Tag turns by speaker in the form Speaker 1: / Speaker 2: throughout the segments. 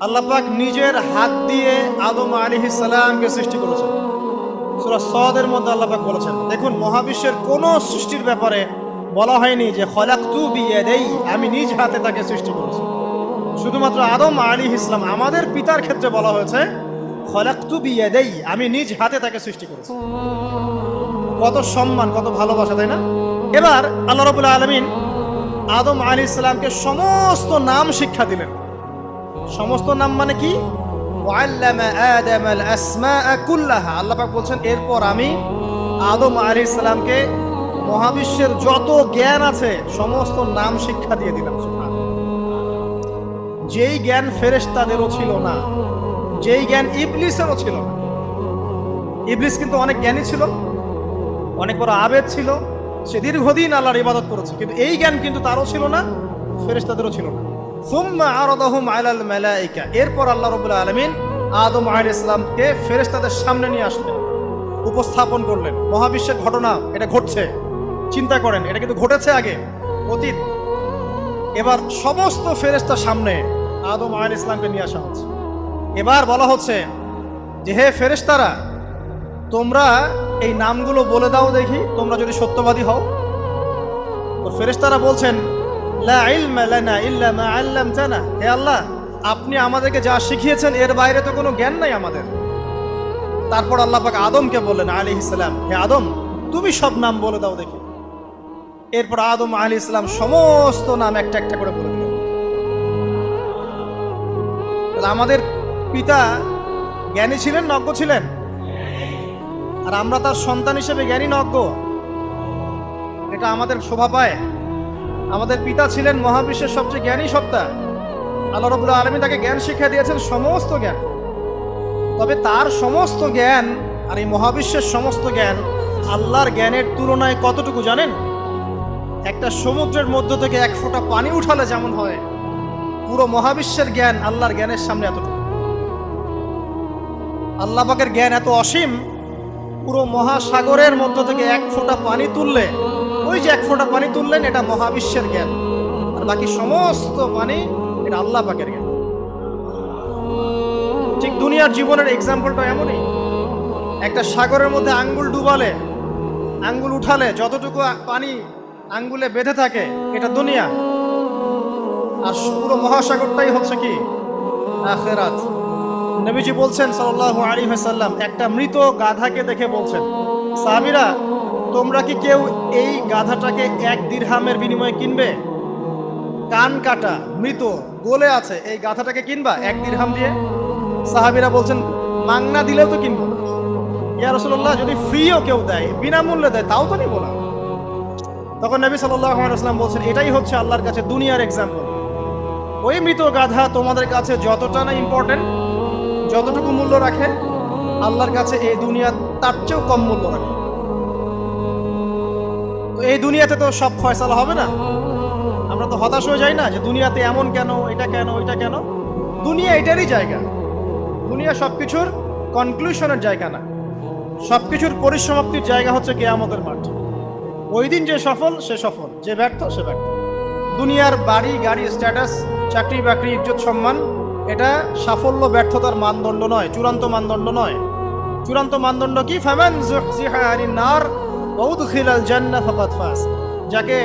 Speaker 1: আল্লাহ পাক নিজের হাত দিয়ে আদম আলী সালামকে সৃষ্টি করেছেন। সুরা সদের মধ্যে আল্লাহ পাক বলেছেন, দেখুন, মহাবিশ্বের কোনো সৃষ্টির ব্যাপারে বলা হয়নি যে, খলাক্তু বিয়াদেই, আমি নিজ হাতে তাকে সৃষ্টি করেছি। শুধুমাত্র আদম আলী ইসলাম আমাদের পিতার ক্ষেত্রে বলা হয়েছে, খলাক্তু বিয়াদেই, আমি নিজ হাতে তাকে সৃষ্টি করেছি। কত সম্মান, কত ভালোবাসা, তাই না? এবার আল্লাহ রবুল্লা আলমিন আদম আলী ইসলামকে সমস্ত নাম শিক্ষা দিলেন। সমস্ত নাম মানে কি? আল আল্লাহ বলছেন, এরপর আমি আদম আলাইহিস সালামকে মহাবিশ্বের যত জ্ঞান আছে, সমস্ত নাম শিক্ষা দিয়ে দিলাম যেই জ্ঞান ফেরেশতাদেরও ছিল না, যেই জ্ঞান ইবলিসেরও ছিল না। ইবলিস কিন্তু অনেক জ্ঞানী ছিল, অনেক বড় আবেদ ছিল, সে দীর্ঘদিন আল্লাহর ইবাদত করেছে। কিন্তু এই জ্ঞান কিন্তু তারও ছিল না, ফেরেশতাদেরও ছিল না। এরপর আল্লাহ রাব্বুল আলামিন আদম আলাইহিস সালামকে ফেরেশতাদের সামনে নিয়ে আসলেন, উপস্থাপন করলেন। মহাবিশ্বের ঘটনা, এটা ঘটছে। চিন্তা করেন, এটা কিন্তু ঘটেছে আগে, অতীত। এবার সমস্ত ফেরেশতার সামনে আদম আলাইহিস সালামকে নিয়ে আসা হচ্ছে। এবার বলা হচ্ছে যে, হে ফেরেশতারা, তোমরা এই নামগুলো বলে দাও দেখি, তোমরা যদি সত্যবাদী হও। তো ফেরেশতারা বলছেন আল্লামতানা। হে আল্লাহ, আপনি আমাদেরকে যা শিখিয়েছেন, এর বাইরে তো কোনো জ্ঞান নাই আমাদের। তারপর আল্লাহ পাক আদমকে বললেন, আলাইহিস ইসলাম হে আদম, তুমি সব নাম বলে দাও দেখি। এরপর আদম আলী ইসলাম সমস্ত নাম একটা একটা করে বলে আমাদের পিতা জ্ঞানী ছিলেন নজ্ঞ ছিলেন? আর আমরা তার সন্তান হিসেবে জ্ঞানী নজ্ঞ এটা আমাদের শোভা পায়। আমাদের পিতা ছিলেন মহাবিশ্বের সবচেয়ে জ্ঞানী সত্তা। আল্লাহ রবুল্লাহ আলমী তাকে জ্ঞান শিক্ষা দিয়েছেন সমস্ত জ্ঞান। তবে তার সমস্ত জ্ঞান আর এই মহাবিশ্বের সমস্ত জ্ঞান আল্লাহর জ্ঞানের তুলনায় কতটুকু জানেন? একটা সমুদ্রের মধ্য থেকে এক ফোঁটা পানি উঠালে যেমন হয়, পুরো মহাবিশ্বের জ্ঞান আল্লাহর জ্ঞানের সামনে এতটুকু। আল্লাহ পাকের জ্ঞান এত অসীম, পুরো মহাসাগরের মধ্য থেকে এক ফোঁটা পানি তুললে ওই যে এক ফোঁটা পানি তুললেন, এটা মহাবিশ্বের জ্ঞান। আর বাকি সমস্ত পানি এটা আল্লাহ পাকের জ্ঞান। ঠিক দুনিয়ার জীবনের এক্সাম্পলটা এমনই। একটা সাগরের মধ্যে আঙ্গুল ডুবালে, আঙ্গুল উঠালে, যতটুকু পানি আঙ্গুলে বেঁধে থাকে, এটা দুনিয়া। আর পুরো মহাসাগরটাই হচ্ছে কি? আখেরাত। নবীজি বলছেন সাল্লাল্লাহু আলাইহি ওয়াসাল্লাম, একটা মৃত গাধাকে দেখে বলছেন, সাহাবীরা তোমরা কি কেউ এই গাধাটাকে এক দিরহামের বিনিময়ে কিনবে? কান কাটা, মৃত, গোলে আছে, এই গাধাটাকে কিনবা এক দিরহাম দিয়ে? সাহাবিরা বলছেন, মাংনা দিলেও তো কিনবো না। ইয়া রাসূলুল্লাহ, যদি ফ্রিও কেউ দেয়, বিনামূল্যে দেয়, তাও তো না। তখন নবী ওয়াসাল্লাম বলছেন, এটাই হচ্ছে আল্লাহর কাছে দুনিয়ার এক্সাম্পল ওই মৃত গাধা তোমাদের কাছে যতটা না ইম্পর্টেন্ট যতটুকু মূল্য রাখে, আল্লাহর কাছে এই দুনিয়া তার চেয়েও কম মূল্য রাখে। এই দুনিয়াতে তো সব ফয়সালা হবে না? আমরা তো হতাশ হয়ে যাই না যে দুনিয়াতে এমন কেন, এটা কেন এটা কেন? দুনিয়া এটারই জায়গা। দুনিয়া সব কিছুর কনক্লুশনের জায়গা না। সব কিছুর পরিসমাপ্তির জায়গা হচ্ছে কেয়ামতের মাঠ। ওই দিন যে সফল, সে সফল। যে ব্যর্থ, সে ব্যর্থ। দুনিয়ার বাড়ি, গাড়ি স্ট্যাটাস চাকরি, বাকরি, ইজ্জত, সম্মান, এটা সাফল্য, ব্যর্থতার মানদণ্ড নয়, চূড়ান্ত মানদণ্ড নয়। চূড়ান্ত মানদণ্ড কি? যুহজিহা নার। ওয়া জান্না জান্নাহ ফাস। যাকে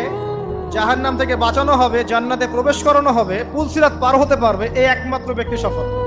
Speaker 1: জাহান্নাম থেকে বাঁচানো হবে, জান্নাতে প্রবেশ করানো হবে, পুলসিরাত পার হতে পারবে, এই একমাত্র ব্যক্তি সফল।